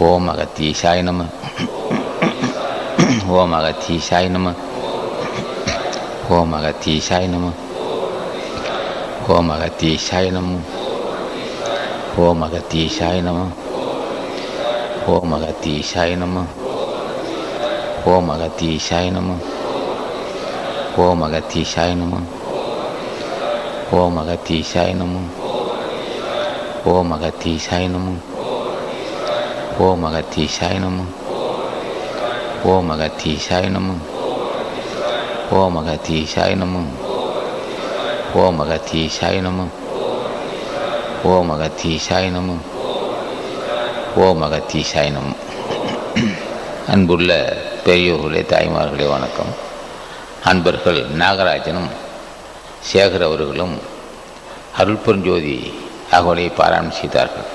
ஓம் அகத்தீசாய நம ஓம் அகத்தீசாய நம ஓம் அகத்தீசாய நம ஓம் அகத்தீசாய நம ஓம் அகத்தீசாய நம ஓம் அகத்தீசாய நம ஓம் அகத்தீசாய நம ஓம் அகத்தீசாய நம ஓம் அகத்தீசாய நம ஓம் அகத்தீசாய நம ஓம் அகத்தீசாய நம ஓம் அகத்தீசாய நம ஓம் அகத்தீசாய நம ஓம் அகத்தீசாய நம ஓம் அகத்தீசாய நம ஓம் அகத்தீசாய நம அன்புள்ள பெரியோர்களே தாய்மார்களே வணக்கம். அன்பர்கள் நாகராஜனும் சேகர் அவர்களும் அருள்பெருஞ்சோதி அகவலை பாராயணம் செய்தார்கள்.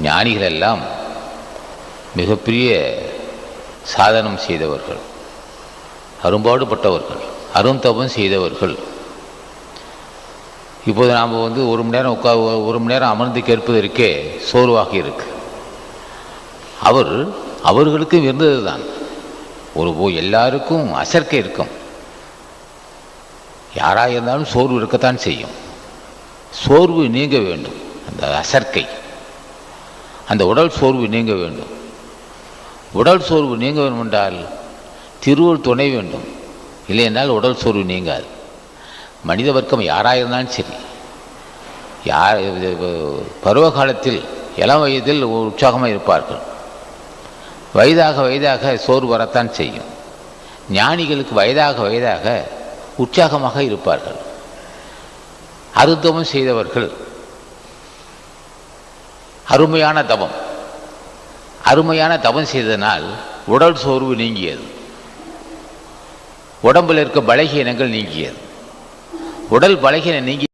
ஞானிகள் எல்லாம் மிகப்பெரிய சாதனம் செய்தவர்கள் அரும்பாடுபட்டவர்கள் அருந்தபம் செய்தவர்கள். இப்போது நாம் வந்து ஒரு மணி நேரம் உட்கா ஒரு மணி நேரம் அமர்ந்து கேட்பதற்கே சோர்வாக இருக்கு. அவர் அவர்களுக்கும் இருந்தது தான் ஒரு போ எல்லாருக்கும் அசர்க்கை இருக்கும். யாராக இருந்தாலும் சோர்வு இருக்கத்தான் செய்யும். சோர்வு நீங்க வேண்டும். அந்த அசர்க்கை. அந்த உடல் சோர்வு நீங்க வேண்டும். உடல் சோர்வு நீங்க வேண்டுமென்றால் திருவள் துணை வேண்டும். இல்லையென்றால் உடல் சோர்வு நீங்காது. மனித வர்க்கம் யாராக இருந்தாலும் சரி யார் பருவகாலத்தில் பருவ காலத்தில் இளம் வயதில் உற்சாகமாக இருப்பார்கள். வயதாக வயதாக சோர்வு வரத்தான் செய்யும். ஞானிகளுக்கு வயதாக வயதாக உற்சாகமாக இருப்பார்கள். அருத்தமும் செய்தவர்கள் அருமையான தவம். அருமையான தவம் செய்ததனால் உடல் சோர்வு நீங்கியது. உடம்பில் இருக்க பலகீனங்கள் நீங்கியது. உடல் பலகீனம் நீங்கி